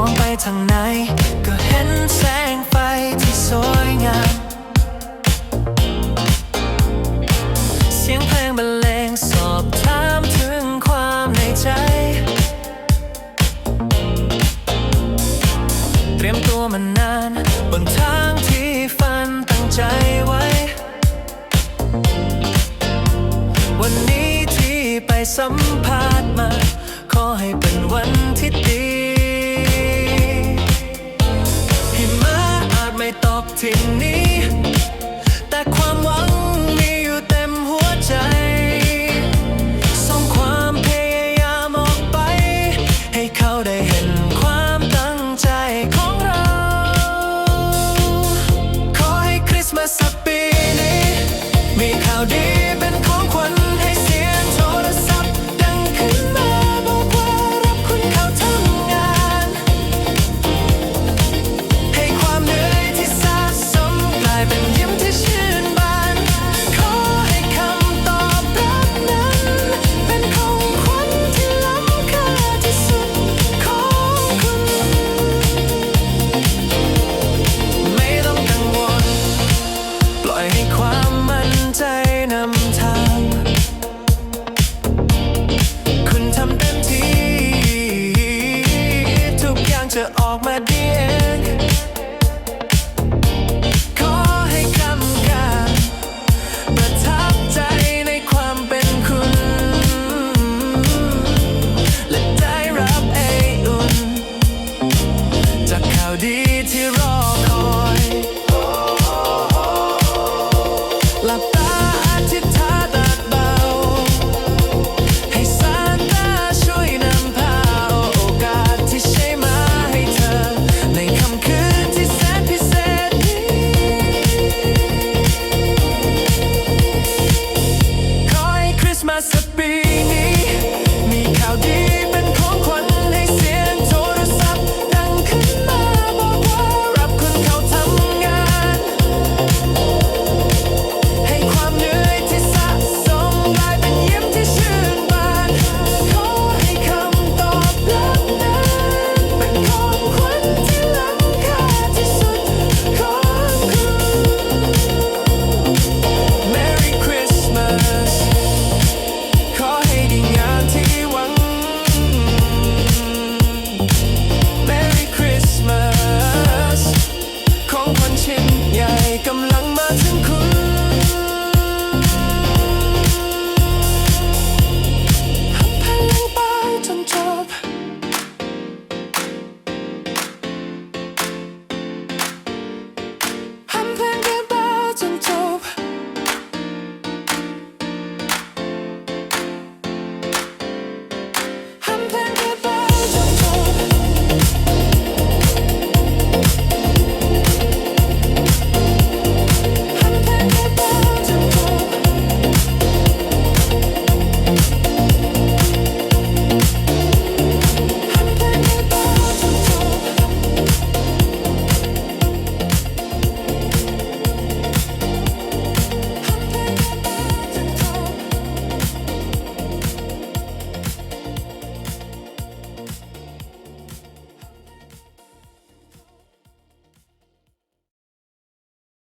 องไปทางไหน ก็เห็นแสงไฟที่สวยงาม เสียงเพลงบรรเลงสอบถามถึงความในใจ เตรียมตัวมานานบนทางที่ฝันตั้งใจไว้ วันนี้ที่ไปสัมผัสมา ขอให้เป็นวันที่ดี 15 จะออกมาดีเองขอให้คำการประทับใจในความเป็นคุณ และได้รับไออุ่น จากข่าวดีที่รอคอยหลับ